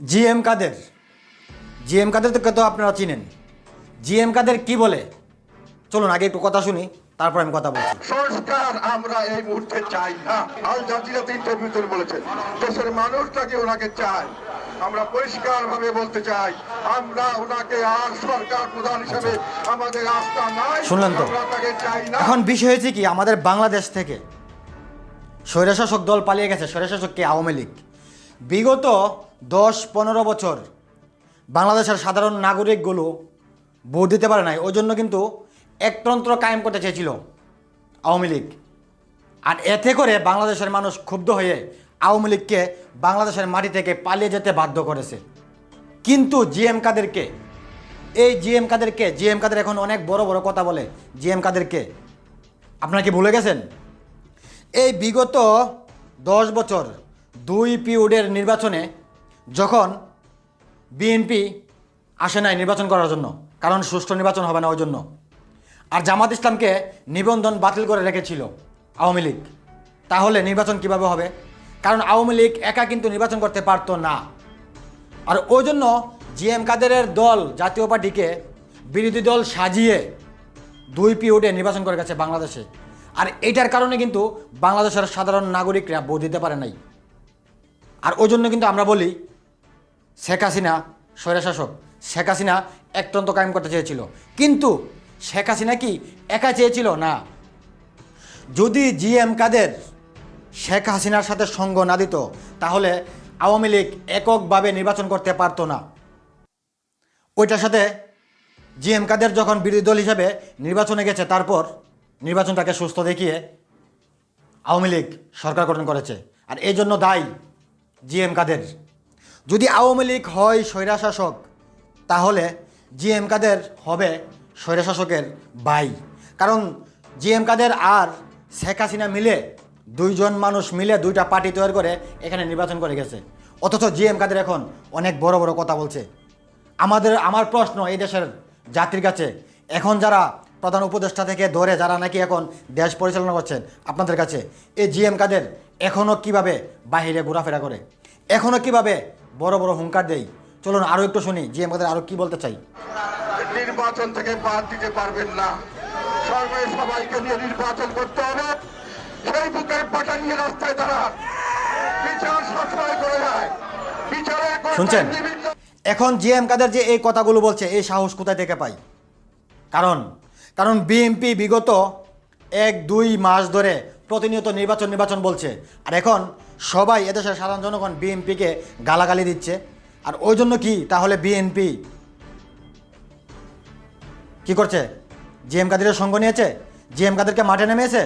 জি M কাদের? জি M কাদের তো আপনারা চিনেন। জি এম কাদের কি বলে? চলুন আগে একটু কথা শুনি তারপর আমি কথা বলছি। সংস্কার আমরা এই মুহূর্তে চাই না। আল জাজিরাতে ইন্টারভিউতে বলেছেন দেশের মানুষটাকে ওনাকে চাই আমরা পরিষ্কার ভাবে বলতে চাই আমরা ওনাকে আর সরকার প্রধান হিসেবে আমাদের আস্থা নাই। শুনলেন তো? তাকে চাই না। এখন বিষয় হয়েছে কি আমাদের বাংলাদেশ থেকে স্বৈরশাসক দল পালিয়ে গেছে স্বৈরশাসক কে? আওয়ামী লীগ। বিগত দশ পনেরো বছর বাংলাদেশের সাধারণ নাগরিকগুলো ভোট দিতে পারে নাই। ওই জন্য কিন্তু একতন্ত্র কায়েম করতে চেয়েছিল আওয়ামী লীগ। আর এতে করে বাংলাদেশের মানুষ ক্ষুব্ধ হয়ে আওয়ামী লীগকে বাংলাদেশের মাটি থেকে পালিয়ে যেতে বাধ্য করেছে। কিন্তু জিএম কাদেরকে, এই জিএম কাদেরকে, জিএম কাদের এখন অনেক বড় বড় কথা বলে, জিএম কাদেরকে। আপনারা কি ভুলে গেছেন? এই বিগত দশ বছর দুই পিরিয়ডের নির্বাচনে যখন বিএনপি আসে নাই নির্বাচন করার জন্য, কারণ সুষ্ঠু নির্বাচন হবে না ওই জন্য। আর জামাত ইসলামকে নিবন্ধন বাতিল করে রেখেছিল আওয়ামী লীগ। তাহলে নির্বাচন কীভাবে হবে? কারণ আওয়ামী লীগ একা কিন্তু নির্বাচন করতে পারতো না। আর ওই জন্য জি এম কাদেরের দল, জাতীয় পার্টিকে বিরোধী দল সাজিয়ে দুই পিরিয়ডে নির্বাচন করে গেছে বাংলাদেশে। আর এটার কারণে কিন্তু বাংলাদেশের সাধারণ নাগরিকরা ভোট দিতে পারে নাই। আর ওই জন্য কিন্তু আমরা বলি শেখ হাসিনা স্বৈরশাসক শেখ হাসিনা একতন্ত্র কায়েম করতে চেয়েছিল। কিন্তু শেখ হাসিনা কি একা চেয়েছিল? না। যদি জিএম কাদের শেখ হাসিনার সাথে সঙ্গ না দিত, তাহলে আওয়ামী লীগ এককভাবে নির্বাচন করতে পারতো না। ওইটার সাথে জিএম কাদের যখন বিরোধী দল হিসেবে নির্বাচনে গেছে, তারপর নির্বাচনটাকে সুস্থ দেখিয়ে আওয়ামী লীগ সরকার গঠন করেছে। আর এই জন্য দায়ী জিএম কাদের। যদি আওয়ামী লীগ হয় স্বৈরাশাসক, তাহলে জি এম কাদের হবে স্বৈরাশাসকের বাই কারণ জি এম কাদের আর শেখ হাসিনা মিলে, দুইজন মানুষ মিলে দুইটা পার্টি তৈরি করে এখানে নির্বাচন করে গেছে। অথচ জি এম কাদের এখন অনেক বড় বড় কথা বলছে। আমাদের, আমার প্রশ্ন এই দেশের জাতির কাছে, এখন যারা প্রধান উপদেষ্টা থেকে ধরে যারা নাকি এখন দেশ পরিচালনা করছেন, আপনাদের কাছে, এই জিএম কাদের এখনও কীভাবে বাহিরে ঘোরাফেরা করে? এখনও কীভাবে বড় বড় হুঙ্কার দেই। চলুন আরও একটু শুনি জিএম কাদের আরও কি বলতে চাই। নির্বাচন থেকে বাদ দিতে পারবেন না। সর্বে সবাইকে নিয়ে নির্বাচন করতে হবে। সেই বুকের পাটা নিয়ে রাস্তায় দাঁড়ান বিচার সবসময় করে যায়। বিচারে শুনছেন? এখন জিএম কাদের যে এই কথাগুলো বলছে এই সাহস কোথায় থেকে পাই? কারণ কারণ বিএনপি বিগত এক দুই মাস ধরে প্রতিনিয়ত নির্বাচন নির্বাচন বলছে। আর এখন সবাই এদেশের সাধারণ জনগণ বিএনপিকে গালাগালি দিচ্ছে। আর ওই জন্য কি তাহলে বিএনপি কি করছে? জিএম কাদেরের সঙ্গ নিয়েছে? জিএম কাদেরকে মাঠে নেমেছে?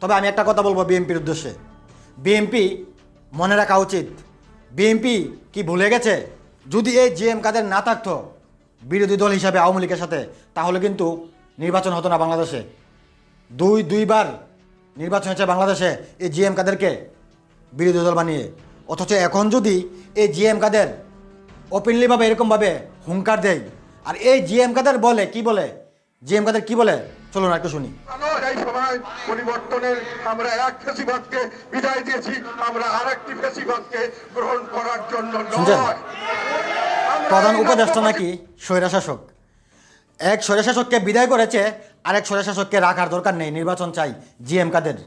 তবে আমি একটা কথা বলব বিএনপির উদ্দেশ্যে। বিএনপি মনে রাখা উচিত। বিএনপি কি ভুলে গেছে? যদি এই জিএম কাদের না থাকতো বিরোধী দল হিসাবে আওয়ামী লীগের সাথে, তাহলে কিন্তু নির্বাচন হতো না বাংলাদেশে। দুই, দুইবার নির্বাচন হয়েছে বাংলাদেশে। এই জিএম কাদেরকে বিরোধী দল বানিয়ে। অথচ এখন যদি এই জিএম কাদের ওপেনলিভাবে এরকমভাবে হুঙ্কার দেয় আর এই জিএম কাদের বলে কি বলে? জিএম কাদের কি বলে? চলুন একটু শুনি। ভালো এই সময় পরিবর্তনের আমরা এক ফেসিবাদকে বিদায় দিয়েছি আমরা আরেকটি ফেসিবাদকে গ্রহণ করার জন্য শুনছেন? নয় আমরা প্রধান উপদেষ্টা নাকি স্বৈরাশাসক? এক স্বৈরাশাসককে বিদায় করেছে আরেক স্বৈরাশাসককে রাখার দরকার নেই নির্বাচন চাই জিএম কাদের।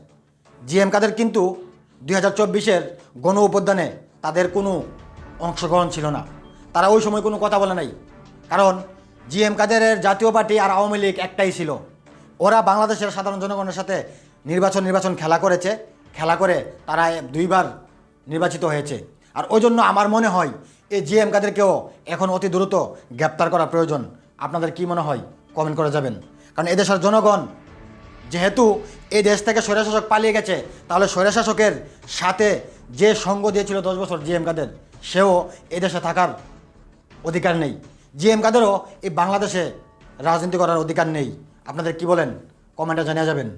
জিএম কাদের কিন্তু দুই হাজার চব্বিশের গণ উপদ্যানে তাদের কোনো অংশগ্রহণ ছিল না। তারা ওই সময় কোনো কথা বলে নাই। কারণ জি এম কাদেরের জাতীয় পার্টি আর আওয়ামী লীগ একটাই ছিল। ওরা বাংলাদেশের সাধারণ জনগণের সাথে নির্বাচন নির্বাচন খেলা করেছে। খেলা করে তারা দুইবার নির্বাচিত হয়েছে। আর ওই জন্য আমার মনে হয় এই জি এম কাদেরকেও এখন অতি দ্রুত গ্রেপ্তার করা প্রয়োজন। আপনাদের কি মনে হয়? কমেন্ট করে যাবেন। কারণ এদেশের জনগণ যেহেতু এই দেশ থেকে স্বৈরশাসক পালিয়ে গেছে, তাহলে স্বৈরশাসকের সাথে যে সঙ্গ দিয়েছিল দশ বছর জি এম কাদের, সেও এদেশে থাকার অধিকার নেই। জি এম কাদেরও এই বাংলাদেশে রাজনীতি করার অধিকার নেই। আপনাদের কি বলেন? কমেন্টে জানিয়ে যাবেন।